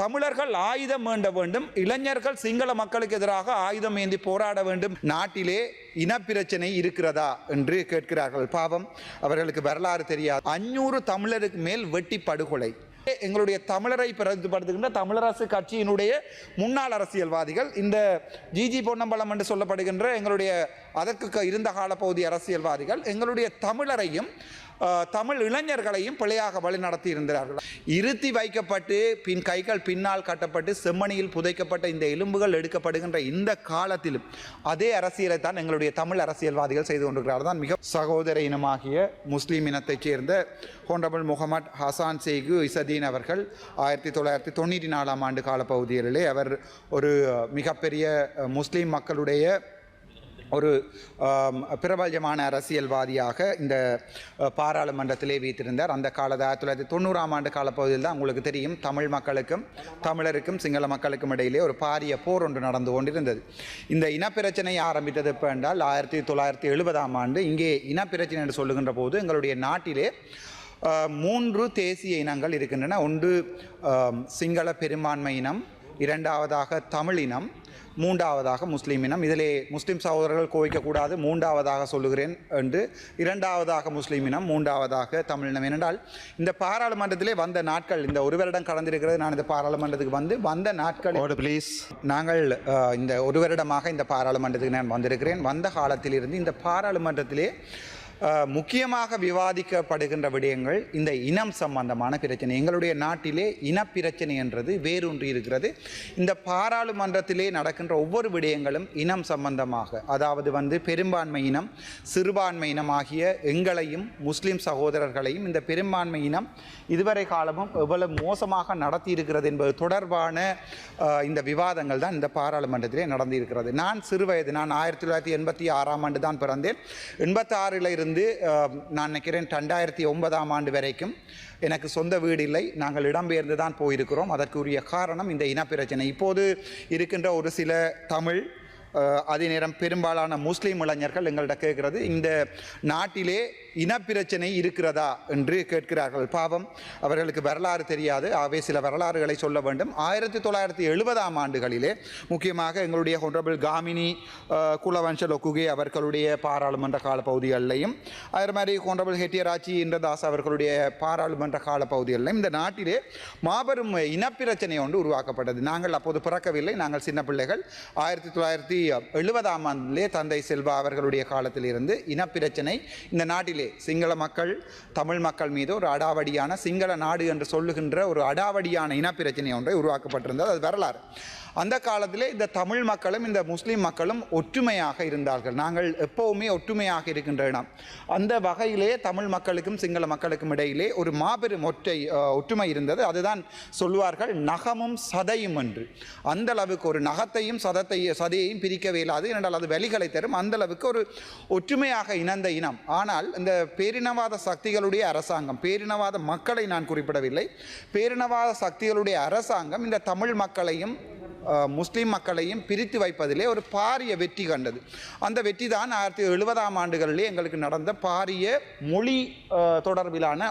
தமிழர்கள் ஆயுதம் வேண்ட வேண்டும் இளைஞர்கள் சிங்கள மக்களுக்கு எதிராக ஆயுதம் ஏந்தி போராட வேண்டும் நாட்டிலே இனப்பிரச்சனை இருக்கிறதா என்று கேட்கிறார்கள். பாவம் அவர்களுக்கு வரலாறு தெரியாது. அஞ்சூறு தமிழருக்கு மேல் வெட்டி படுகொலை. எங்களுடைய தமிழரை பிரதிபடுத்துகின்ற தமிழரசு கட்சியினுடைய முன்னாள் அரசியல்வாதிகள் இந்த ஜிஜி பொன்னம்பலம் என்று சொல்லப்படுகின்ற எங்களுடைய அதற்கு க- இருந்த காலப்பகுதி அரசியல்வாதிகள் எங்களுடைய தமிழரையும் தமிழ் இளைஞர்களையும் பிழையாக வழி நடத்தி இருந்தார்கள் இருத்தி வைக்கப்பட்டு பின் கைகள் பின்னால் கட்டப்பட்டு செம்மணியில் புதைக்கப்பட்ட இந்த எலும்புகள் எடுக்கப்படுகின்ற இந்த காலத்திலும் அதே அரசியலை தான் எங்களுடைய தமிழ் அரசியல்வாதிகள் செய்து கொண்டிருக்கிறார் தான் மிக சகோதர இனமாகிய முஸ்லீம் இனத்தைச் சேர்ந்த ஹோண்டபிள் முகமது ஹசான் சேகு இசதீன் அவர்கள் ஆயிரத்தி தொள்ளாயிரத்தி தொண்ணூற்றி நாலாம் ஆண்டு காலப்பகுதிகளிலே அவர் ஒரு மிகப்பெரிய முஸ்லீம் மக்களுடைய ஒரு பிரபல்யமான அரசியல்வாதியாக இந்த பாராளுமன்றத்திலே வைத்திருந்தார் அந்த காலத்து ஆயிரத்தி தொள்ளாயிரத்தி தொண்ணூறாம் ஆண்டு காலப்பகுதியில் தான் உங்களுக்கு தெரியும் தமிழ் மக்களுக்கும் தமிழருக்கும் சிங்கள மக்களுக்கும் இடையிலே ஒரு பாரிய போர் ஒன்று நடந்து கொண்டிருந்தது. இந்த இனப்பிரச்சனை ஆரம்பித்தது எப்போ என்றால் ஆயிரத்தி தொள்ளாயிரத்தி எழுபதாம் ஆண்டு இங்கே இனப்பிரச்சனை என்று சொல்லுகின்ற போது எங்களுடைய நாட்டிலே மூன்று தேசிய இனங்கள் இருக்கின்றன. ஒன்று சிங்கள பெரும்பான்மை இனம் இரண்டாவதாக தமிழ் இனம் மூன்றாவதாக முஸ்லீம் இனம். இதிலே முஸ்லீம் சகோதரர்கள் கோவிக்கக்கூடாது மூன்றாவதாக சொல்லுகிறேன் என்று. இரண்டாவதாக முஸ்லீம் இனம் மூன்றாவதாக தமிழ் இனம். ஏனென்றால் இந்த பாராளுமன்றத்திலே வந்த நாட்கள் இந்த ஒரு வருடம் கடந்திருக்கிறது நான் இந்த பாராளுமன்றத்துக்கு வந்து வந்த நாட்கள் please. நாங்கள் இந்த ஒரு வருடமாக இந்த பாராளுமன்றத்துக்கு நான் வந்திருக்கிறேன். வந்த காலத்திலிருந்து இந்த பாராளுமன்றத்திலே முக்கியமாக விவாதிக்கப்படுகின்ற விடயங்கள் இந்த இனம் சம்பந்தமான பிரச்சனை. எங்களுடைய நாட்டிலே இனப்பிரச்சனை என்றது வேரூன்றி இருக்கிறது. இந்த பாராளுமன்றத்திலே நடக்கின்ற ஒவ்வொரு விடயங்களும் இனம் சம்பந்தமாக அதாவது வந்து பெரும்பான்மை இனம் சிறுபான்மை இனம் ஆகிய எங்களையும் முஸ்லீம் சகோதரர்களையும் இந்த பெரும்பான்மை இனம் இதுவரை காலமும் எவ்வளவு மோசமாக நடத்தி இருக்கிறது என்பது தொடர்பான இந்த விவாதங்கள் தான் இந்த பாராளுமன்றத்திலே நடந்திருக்கிறது. நான் சிறுவயது நான் ஆயிரத்தி தொள்ளாயிரத்தி எண்பத்தி ஆறாம் ஆண்டு தான் பிறந்தேன். எண்பத்தாறில் இருந்து இருந்து நான் நினைக்கிறேன் ரெண்டாயிரத்தி ஒன்பதாம் ஆண்டு வரைக்கும் எனக்கு சொந்த வீடு இல்லை. நாங்கள் இடம்பெயர்ந்து தான் போயிருக்கிறோம். அதற்குரிய காரணம் இந்த இனப்பிரச்சனை இப்போது இருக்கின்ற ஒரு சில தமிழ் அதே நேரம் பெரும்பாலான முஸ்லீம் இளைஞர்கள் எங்கள்கிட்ட கேட்கிறது இந்த நாட்டிலே இனப்பிரச்சனை இருக்கிறதா என்று கேட்கிறார்கள். பாவம் அவர்களுக்கு வரலாறு தெரியாது. ஆகவே சில வரலாறுகளை சொல்ல வேண்டும். ஆயிரத்தி தொள்ளாயிரத்தி எழுபதாம் ஆண்டுகளிலே முக்கியமாக எங்களுடைய ஹொன்றபிள் காமினி அஹ், குலவன்ஷ லொக்குகே அவர்களுடைய பாராளுமன்ற கால பகுதிகளிலையும் அதே மாதிரி ஹொன்றபிள் ஹெட்டியராச்சி இந்திரதாஸ் அவர்களுடைய பாராளுமன்ற கால பகுதிகளிலும் இந்த நாட்டிலே மாபெரும் இனப்பிரச்சனை ஒன்று உருவாக்கப்பட்டது. நாங்கள் அப்போது பிறக்கவில்லை. நாங்கள் சின்ன பிள்ளைகள். ஆயிரத்தி தொள்ளாயிரத்தி எழுபதாம் ஆண்டிலே தந்தை செல்வா அவர்களுடைய காலத்திலிருந்து இனப்பிரச்சனை இந்த நாட்டிலே சிங்கள மக்கள் தமிழ் மக்கள் மீது ஒரு அடாவடியான சிங்கள நாடு என்று சொல்லுகின்ற ஒரு அடாவடியான இனப்பிரச்சனை ஒன்றை உருவாக்கப்பட்டிருந்தது. அது வரலாறு. அந்த காலத்திலே இந்த தமிழ் மக்களும் இந்த முஸ்லீம் மக்களும் ஒற்றுமையாக இருந்தார்கள். நாங்கள் எப்போவுமே ஒற்றுமையாக இருக்கின்ற இடம். அந்த வகையிலே தமிழ் மக்களுக்கும் சிங்கள மக்களுக்கும் இடையிலே ஒரு மாபெரும் ஒற்றை ஒற்றுமை இருந்தது. அதுதான் சொல்வார்கள் நகமும் சதையும் என்று. அந்த அளவுக்கு ஒரு நகத்தையும் சதத்தை சதையையும் பிரிக்கவே இல்லாது என்றால் அது வெளிகளை தரும். அந்த அளவுக்கு ஒரு ஒற்றுமையாக இணைந்த இனம். ஆனால் இந்த பேரினவாத சக்திகளுடைய அரசாங்கம் பேரினவாத மக்களை நான் குறிப்பிடவில்லை. பேரினவாத சக்திகளுடைய அரசாங்கம் இந்த தமிழ் மக்களையும் முஸ்லீம் மக்களையும் பிரித்து வைப்பதிலே ஒரு பாரிய வெற்றி கண்டது. அந்த வெற்றி தான் ஆயிரத்தி எழுபதாம் ஆண்டுகளிலே எங்களுக்கு நடந்த பாரிய மொழி தொடர்பிலான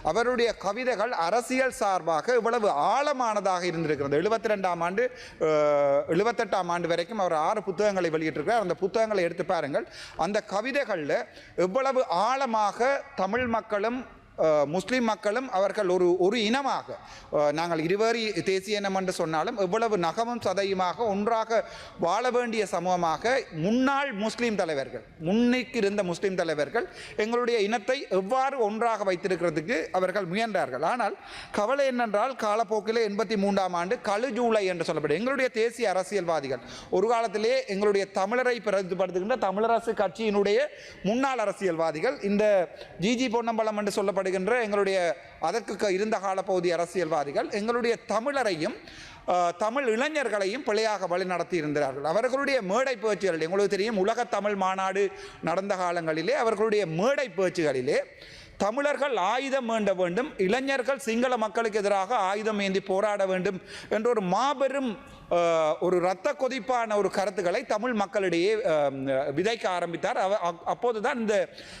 அவருடைய கவிதைகள் அரசியல் சார்பாக இவ்வளவு ஆழமானதாக இருந்திருக்கிறது. எழுபத்தி ரெண்டாம் ஆண்டு எழுபத்தெட்டாம் ஆண்டு வரைக்கும் அவர் ஆறு புத்தகங்களை வெளியிட்டிருக்கிறார். அந்த புத்தகங்களை எடுத்து பாருங்கள். அந்த கவிதைகளில் எவ்வளவு ஆழமாக தமிழ் மக்களும் முஸ்லீம் மக்களும் அவர்கள் ஒரு ஒரு இனமாக. நாங்கள் இருவரி தேசிய இனம் என்று சொன்னாலும் எவ்வளவு நகமும் சதையுமாக ஒன்றாக வாழ வேண்டிய சமூகமாக முன்னாள் முஸ்லீம் தலைவர்கள் முன்னைக்கு இருந்த முஸ்லீம் தலைவர்கள் எங்களுடைய இனத்தை எவ்வாறு ஒன்றாக வைத்திருக்கிறதுக்கு அவர்கள் முயன்றார்கள். ஆனால் கவலை என்னென்றால் காலப்போக்கில் எண்பத்தி மூன்றாம் ஆண்டு கழு ஜூலை என்று சொல்லப்படும் எங்களுடைய தேசிய அரசியல்வாதிகள். ஒரு காலத்திலே எங்களுடைய தமிழரை பிரதிபடுத்துகின்ற தமிழரசு கட்சியினுடைய முன்னாள் அரசியல்வாதிகள் இந்த ஜிஜி பொன்னம்பலம் என்று சொல்லப்பட்ட சொல்லப்படுகின்ற எங்களுடைய அதற்கு க- இருந்த காலப்பகுதி அரசியல்வாதிகள் எங்களுடைய தமிழரையும் தமிழ் இளைஞர்களையும் பிழையாக வழிநடத்தி இருந்தார்கள் அவர்களுடைய மேடை பேச்சுகள் எங்களுக்கு தெரியும் உலக தமிழ் மாநாடு நடந்த காலங்களிலே அவர்களுடைய மேடை பேச்சுகளிலே தமிழர்கள் ஆயுதம் வேண்ட வேண்டும் இளைஞர்கள் சிங்கள மக்களுக்கு எதிராக ஆயுதம் ஏந்தி போராட வேண்டும் என்ற ஒரு மாபெரும் ஒரு இரத்த கொதிப்பான ஒரு கருத்துக்களை தமிழ் மக்களிடையே விதைக்க ஆரம்பித்தார். அவ அப்போதுதான் இந்த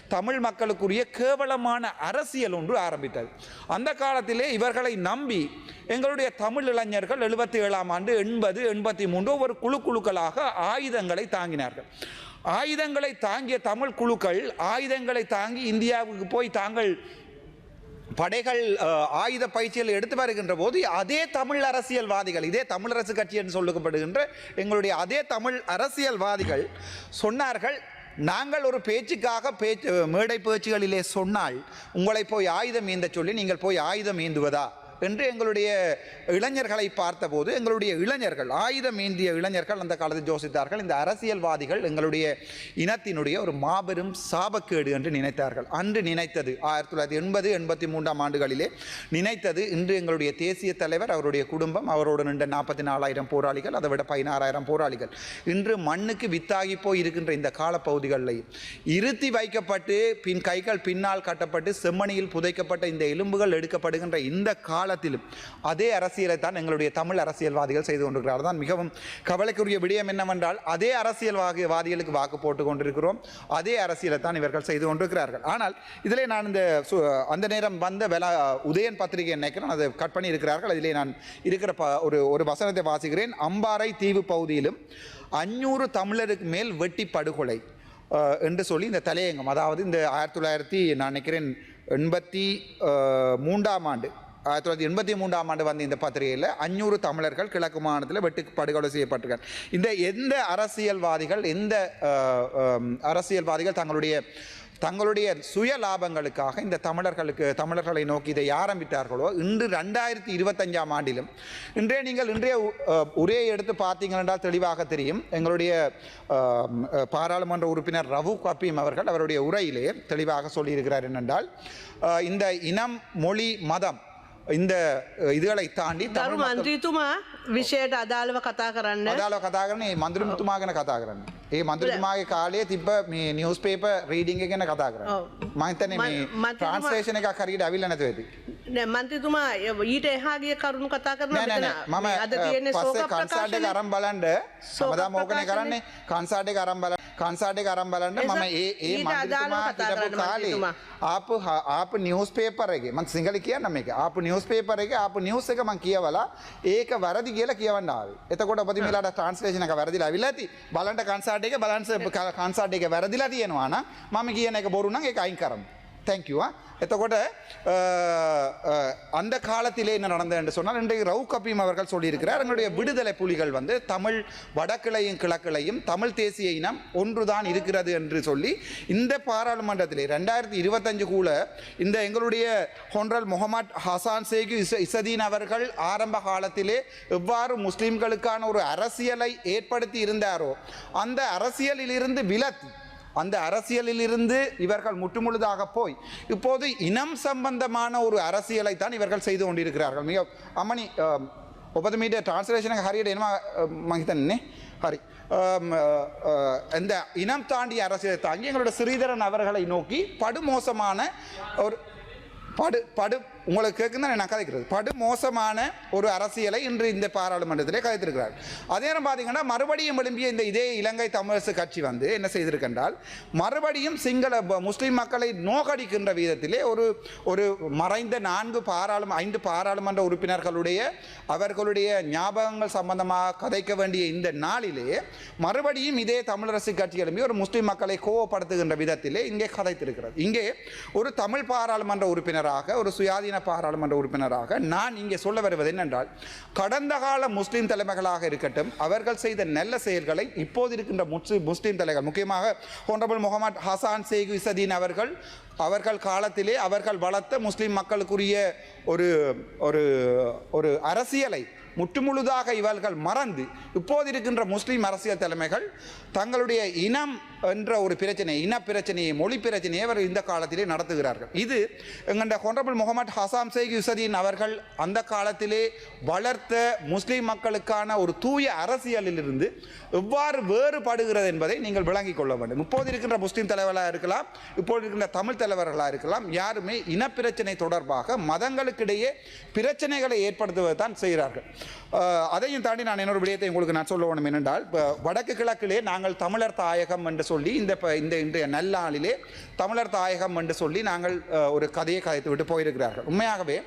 தமிழ் மக்களுக்குரிய கேவலமான அரசியல் ஒன்று ஆரம்பித்தது. அந்த காலத்திலே இவர்களை நம்பி எங்களுடைய தமிழ் இளைஞர்கள் எழுபத்தி ஏழாம் ஆண்டு எண்பது எண்பத்தி மூன்று ஒரு குழு குழுக்களாக ஆயுதங்களை தாங்கினார்கள். ஆயுதங்களை தாங்கிய தமிழ் குழுக்கள் ஆயுதங்களை தாங்கி இந்தியாவுக்கு போய் தாங்கள் படைகள் ஆயுத பயிற்சிகள் எடுத்து வருகின்ற போது அதே தமிழ் அரசியல்வாதிகள் இதே தமிழரசு கட்சி என்று சொல்லப்படுகின்ற எங்களுடைய அதே தமிழ் அரசியல்வாதிகள் சொன்னார்கள் நாங்கள் ஒரு பேச்சுக்காக பேச்சு மேடை பேச்சுகளிலே சொன்னால் உங்களை போய் ஆயுதம் ஏந்த சொல்லி நீங்கள் போய் ஆயுதம் ஏந்துவதா? என்று எங்களுடைய இளைஞர்களை பார்த்தபோது எங்களுடைய இளைஞர்கள் ஆயுதம் ஏந்திய இளைஞர்கள் அந்த காலத்தில் ஜோசித்தார்கள். இந்த அரசியல்வாதிகள் எங்களுடைய இனத்தினுடைய ஒரு மாபெரும் சாபக்கேடு என்று நினைத்தார்கள். அன்று நினைத்தது ஆயிரத்தி தொள்ளாயிரத்தி எண்பது எண்பத்தி மூன்றாம் ஆண்டுகளிலே நினைத்தது இன்று எங்களுடைய தேசிய தலைவர் அவருடைய குடும்பம் அவரோடு நின்ற நாற்பத்தி நாலாயிரம் போராளிகள் அதை விட பதினாறாயிரம் போராளிகள். இன்று மண்ணுக்கு வித்தாகி போய் இருக்கின்ற இந்த காலப்பகுதிகளில் இருத்தி வைக்கப்பட்டு பின் கைகள் பின்னால் கட்டப்பட்டு செம்மணியில் புதைக்கப்பட்ட இந்த எலும்புகள் எடுக்கப்படுகின்ற இந்த கால காலத்திலும் அதே அரசியலை தான் எங்களுடைய தமிழ் அரசியல்வாதிகள் செய்து கொண்டிருக்கிறார் தான் மிகவும் கவலைக்குரிய விடயம் என்னவென்றால் அதே அரசியல்வாதிகளுக்கு வாக்கு போட்டு கொண்டிருக்கிறோம். அதே அரசியலை தான் இவர்கள் செய்து கொண்டிருக்கிறார்கள். ஆனால் இதிலே நான் இந்த சு- அந்த நேரம் வந்த வெல உதயன் பத்திரிகை நினைக்கிறேன் அதை கட் பண்ணி இருக்கிறார்கள். அதிலே நான் இருக்கிற ப ஒரு ஒரு வசனத்தை வாசிக்கிறேன். அம்பாறை தீவு பகுதியிலும் அஞ்சூறு தமிழருக்கு மேல் வெட்டி படுகொலை என்று சொல்லி இந்த தலையங்கம் அதாவது இந்த ஆயிரத்தி தொள்ளாயிரத்தி நான் நினைக்கிறேன் எண்பத்தி மூன்றாம் ஆண்டு ஆயிரத்தி தொள்ளாயிரத்தி எண்பத்தி மூன்றாம் ஆண்டு வந்த இந்த பத்திரிகையில் அஞ்சூறு தமிழர்கள் கிழக்கு மாநிலத்தில் வெட்டு படுகொலை செய்யப்பட்டிருக்காங்க. இந்த எந்த அரசியல்வாதிகள் எந்த அரசியல்வாதிகள் தங்களுடைய தங்களுடைய சுய லாபங்களுக்காக இந்த தமிழர்களுக்கு தமிழர்களை நோக்கி இதை ஆரம்பித்தார்களோ இன்று ரெண்டாயிரத்தி இருபத்தஞ்சாம் ஆண்டிலும் இன்றைய நீங்கள் இன்றைய உரையை எடுத்து பார்த்தீங்க என்றால் தெளிவாக தெரியும். எங்களுடைய பாராளுமன்ற உறுப்பினர் ரவு கப்பீம் அவர்கள் அவருடைய உரையிலே தெளிவாக சொல்லியிருக்கிறார் என்னென்றால் இந்த இனம் மொழி மதம் ඉන්ද ඉදවල ඉතාන්ඩි තරු මන්ත්‍රීතුමා විෂයට අදාළව කතා කරන්න. අදාල කතා කරන මන්දුරමතුමා ගැන කතා කරන්න. ඒ මන්දුරතුමාගේ කාලය තිබ මේ නිියස් පේප රීඩිංග ගැන කතා කරන්න මහිතන ට්‍රන්ස්ලේෂන එක කරට ඇවිල්ල නැතුවේද මන්ත්‍රතුමා ඊට එහාගේ කරුණු කතා කරන මම අද කන්සාට කරම් බලන්ඩ සමදා මෝකනය කරන්නේ කන්සාටේ කරම් බල කන්සාට් අරන් බලන්න මම ඒ ඒ මන්ත්‍රතුමා හිටපු කාලේ. ආපු ආපු නිවස් පේපර් එකේ මම සිංහල කියන්න මේක ආපු නිවස් පේපර් එකේ ආපු නිවස් එක මම කියවලා ඒක වැරදි කියලා කියවන්න ආවේ. එතකොට ඔබතුමීලාට ට්‍රාන්ස්ලේෂන් එක වැරදිලා අවිලා ඇති. බලන්න කන්සාට් එක බලන්න කන්සාට් එක වැරදිලා තියෙනවා නම් මම කියන එක බොරු නම් ඒක අයින් කරමු. Thank you ah. எத்தக்கூட அந்த காலத்திலே என்ன நடந்தது என்று சொன்னால் இன்றைக்கு ரவு கபீம் அவர்கள் சொல்லியிருக்கிறார் எங்களுடைய விடுதலை புலிகள் வந்து தமிழ் வடக்கிளையும் கிழக்கிளையும் தமிழ் தேசிய இனம் ஒன்றுதான் இருக்கிறது என்று சொல்லி இந்த பாராளுமன்றத்திலே ரெண்டாயிரத்தி இருபத்தஞ்சு கூட இந்த எங்களுடைய honourable Mohammed Hassan Segu is இசதீன் அவர்கள் ஆரம்ப காலத்திலே எவ்வாறு முஸ்லீம்களுக்கான ஒரு அரசியலை ஏற்படுத்தி இருந்தாரோ அந்த அரசியலிலிருந்து விலத்தி அந்த அரசியலிலிருந்து இவர்கள் முற்றுமுழுதாக போய் இப்போது இனம் சம்பந்தமான ஒரு அரசியலை தான் இவர்கள் செய்து கொண்டிருக்கிறார்கள். மிக அம்மணி ಒಬ್ಬದ மீடியா ಟ್ರಾನ್ಸ್ಲೇಷನ್ಗೆ ಹರಿಯಡ ಏನು ಮಂಗಿತಾನೆ ஹரி. இந்த இனம் தாண்டிய அரசியலை தாங்கி எங்களோட ஸ்ரீதரன் அவர்களை நோக்கி படுமோசமான ஒரு படு படு உங்களுக்கு கேட்குன்னு நான் கதைக்கிறது? படு மோசமான ஒரு அரசியலை இன்று இந்த பாராளுமன்றத்திலே கதைத்திருக்கிறார். அதே நேரம் பார்த்தீங்கன்னா மறுபடியும் எழும்பிய இந்த இதே இலங்கை தமிழரசு கட்சி வந்து என்ன செய்திருக்கின்றால் மறுபடியும் சிங்கள முஸ்லீம் மக்களை நோக்கடிக்கின்ற விதத்திலே ஒரு ஒரு மறைந்த நான்கு பாராளும ஐந்து பாராளுமன்ற உறுப்பினர்களுடைய அவர்களுடைய ஞாபகங்கள் சம்பந்தமாக கதைக்க வேண்டிய இந்த நாளிலே மறுபடியும் இதே தமிழரசு கட்சி எழும்பி ஒரு முஸ்லீம் மக்களை கோவப்படுத்துகின்ற விதத்திலே இங்கே கதைத்திருக்கிறது இங்கே ஒரு தமிழ் பாராளுமன்ற உறுப்பினராக ஒரு சுயாதீன பாராளுமன்ற உறுப்பினராக நான் இங்கே சொல்ல வருவது என்னென்றால் கடந்த கால முஸ்லீம் தலைமைகளாக இருக்கட்டும் அவர்கள் செய்த நல்ல செயல்களை இப்போது இருக்கின்ற முஸ்லீம் முஸ்லீம் தலைவர் முக்கியமாக ஹோனரபிள் முகமது ஹசான் சேகு இசதீன் அவர்கள் அவர்கள் காலத்திலே அவர்கள் வளர்த்த முஸ்லீம் மக்களுக்குரிய ஒரு ஒரு ஒரு அரசியலை முற்றுமுழுதாக இவர்கள் மறந்து இப்போது இருக்கின்ற முஸ்லீம் அரசியல் தலைமைகள் தங்களுடைய இனம் என்ற ஒரு பிரச்சனை இன பிரச்சனையை மொழி பிரச்சனையை அவர் இந்த காலத்திலே நடத்துகிறார்கள். இது எங்கண்ட ஹொனரபிள் முகமது ஹசாம் ஷேக் யுசதீன் அவர்கள் அந்த காலத்திலே வளர்த்த முஸ்லீம் மக்களுக்கான ஒரு தூய அரசியலிலிருந்து எவ்வாறு வேறுபடுகிறது என்பதை நீங்கள் விளங்கிக் கொள்ள வேண்டும். இப்போது இருக்கின்ற முஸ்லீம் தலைவர்களாக இருக்கலாம் இப்போது இருக்கின்ற தமிழ் தலைவர்களாக இருக்கலாம் யாருமே இனப்பிரச்சனை தொடர்பாக மதங்களுக்கிடையே பிரச்சனைகளை ஏற்படுத்துவதை தான் செய்கிறார்கள். அதையும் தாண்டி நான் என்னோட விடயத்தை உங்களுக்கு நான் சொல்ல வேணும் என்னென்றால் இப்போ வடக்கு கிழக்கிலே நாங்கள் தமிழர் தாயகம் என்று சொல்லி இந்த இந்த இன்றைய நல்லாளிலே தமிழர் தாயகம் என்று சொல்லி நாங்கள் ஒரு கதையை கதைத்து விட்டு போயிருக்கிறார்கள். உண்மையாகவே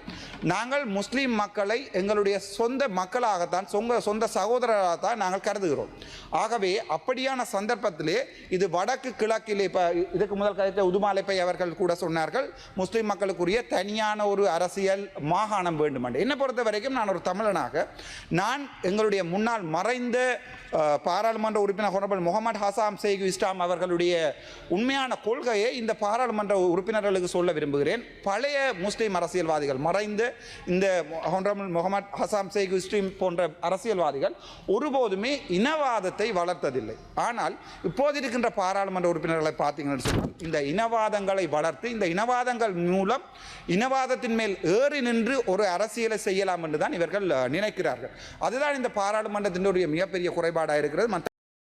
நாங்கள் முஸ்லீம் மக்களை எங்களுடைய சொந்த மக்களாகத்தான் சொந்த சொந்த சகோதரராகத்தான் நாங்கள் கருதுகிறோம். ஆகவே அப்படியான சந்தர்ப்பத்திலே இது வடக்கு கிழக்கிலே இப்போ இதுக்கு முதல் கதைத்த உதுமாலைப்பை அவர்கள் கூட சொன்னார்கள் முஸ்லீம் மக்களுக்குரிய தனியான ஒரு அரசியல் மாகாணம் வேண்டும் என்று என்னை பொறுத்த வரைக்கும் நான் ஒரு தமிழனாக நான் எங்களுடைய முன்னாள் மறைந்த பாராளுமன்ற உறுப்பினர் ஹொனபல் முகமது ஹசாம் சேகு இஸ்லாம் அவர்களுடைய உண்மையான கொள்கையை இந்த பாராளுமன்ற உறுப்பினர்களுக்கு சொல்ல விரும்புகிறேன். பழைய முஸ்லீம் அரசியல்வாதிகள் மறைந்த இந்த ஹொன்ரமுல் முகமது ஹசாம் ஷேக் இஸ்ரீம் போன்ற அரசியல்வாதிகள் ஒருபோதுமே இனவாதத்தை வளர்த்ததில்லை. ஆனால் இப்போது இருக்கின்ற பாராளுமன்ற உறுப்பினர்களை பார்த்தீங்கன்னு சொன்னால் இந்த இனவாதங்களை வளர்த்து இந்த இனவாதங்கள் மூலம் இனவாதத்தின் மேல் ஏறி நின்று ஒரு அரசியலை செய்யலாம் என்று தான் இவர்கள் நினைக்கிறார்கள். அதுதான் இந்த பாராளுமன்றத்தினுடைய மிகப்பெரிய குறைபாடாக இருக்கிறது.